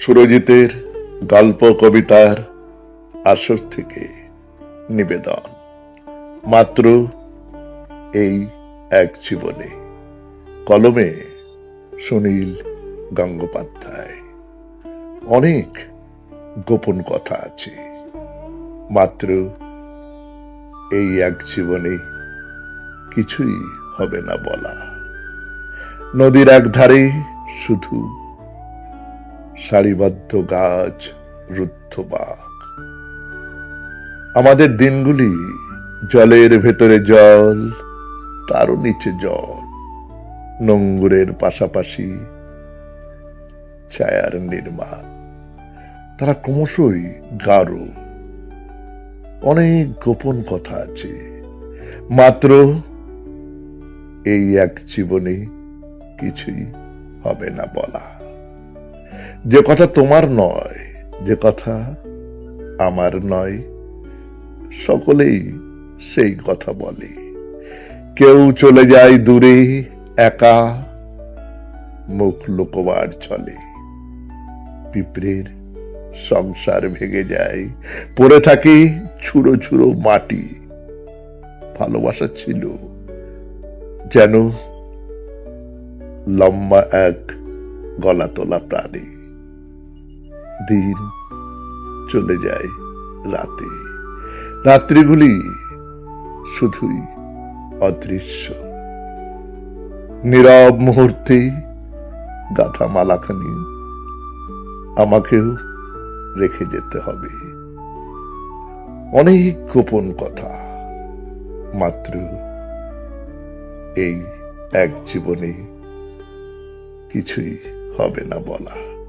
সুরজিতের গল্প, কবিতার আসর থেকে নিবেদন। মাত্র এই এক জীবনে। কলমে সুনীল গঙ্গোপাধ্যায়। অনেক গোপন কথা আছে। মাত্র এই এক জীবনে কিছুই হবে না বলা। নদীর এক ধারে শুধু সারিবদ্ধ গাছ, রুদ্ধ বাঘ। আমাদের দিনগুলি জলের ভেতরে জল, তারও নিচে জল, নোঙ্গুরের পাশাপাশি ছায়ার নির্মাণ। তারা ক্রমশই গাঢ়। অনেক গোপন কথা আছে। মাত্র এই এক জীবনে কিছুই হবে না বলা। যে কথা তোমার নয়, যে কথা আমার নয়, সকলেই সেই কথা বলে। কেউ চলে যায় দূরে, একা, মুখ লোকবার চলে পিঁপড়ের সংসার ভেঙে যায়। পড়ে থাকে ছুড়ো ছুড়ো মাটি। ভালোবাসা ছিল যেন লম্বা এক গলা তোলা প্রাণী। দিন চলে যায় রাতে। রাত্রিগুলি শুধুই অদৃশ্য। নীরব মুহূর্তে গাথা মালাখানি আমাকেও রেখে যেতে হবে। অনেক গোপন কথা, মাত্র এই এক জীবনে কিছুই হবে না বলা।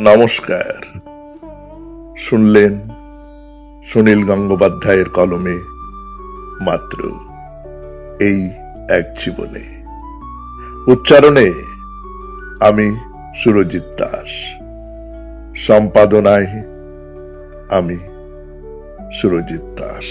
নমস্কার। শুনলেন সুনীল গঙ্গোপাধ্যায়ের কলমে মাত্র এই এক জীবনে। উচ্চারণে আমি সুরজিৎ দাস। সম্পাদনায় আমি সুরজিৎ দাস।